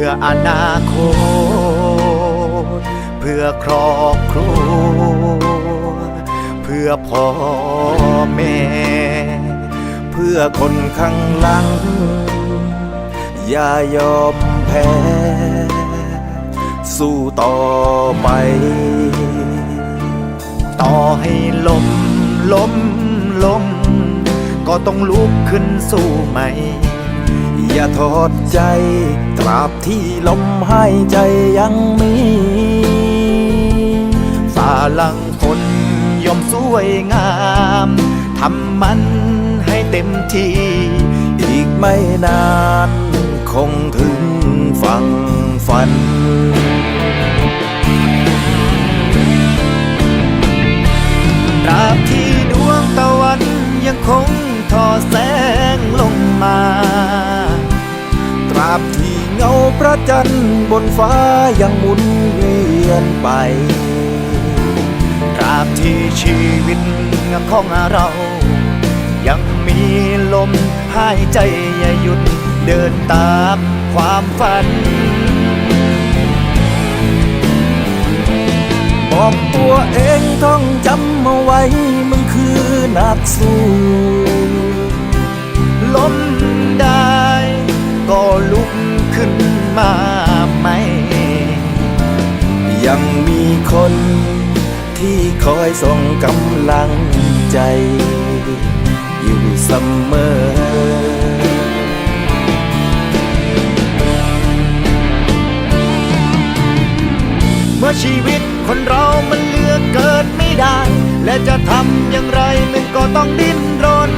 พื่ออนาคต เพื่อครอบครัว เพื่อพ่อแม่ เพื่อคนข้างหลัง อย่ายอมแพ้ สู้ต่อไป ต่อให้ล้มล้มล้มก็ต้องลุกขึ้นสู้ใหม่ อย่าทอดใจ ตราบที่ลมหายใจยังมีฝ่าลังคนย่อมสวยงามทำมันให้เต็มที่ อีกไม่นาน คงถึงฝั่งฝัน เงาพระจันทร์บนฟ้ายังหมุนเวียนไปตราบที่ชีวิตของเรา ยังมีลมหายใจอย่าหยุดเดินตามความฝันบอกตัวเองท่องจำเอาไว้มึงคือนักสู้ มาไหม ยังมีคนที่คอยส่งกำลังใจ อยู่เสมอเมื่อชีวิตคนเรามันเลือกเกิดไม่ได้ และจะทำอย่างไรมึงก็ต้องดิ้นรน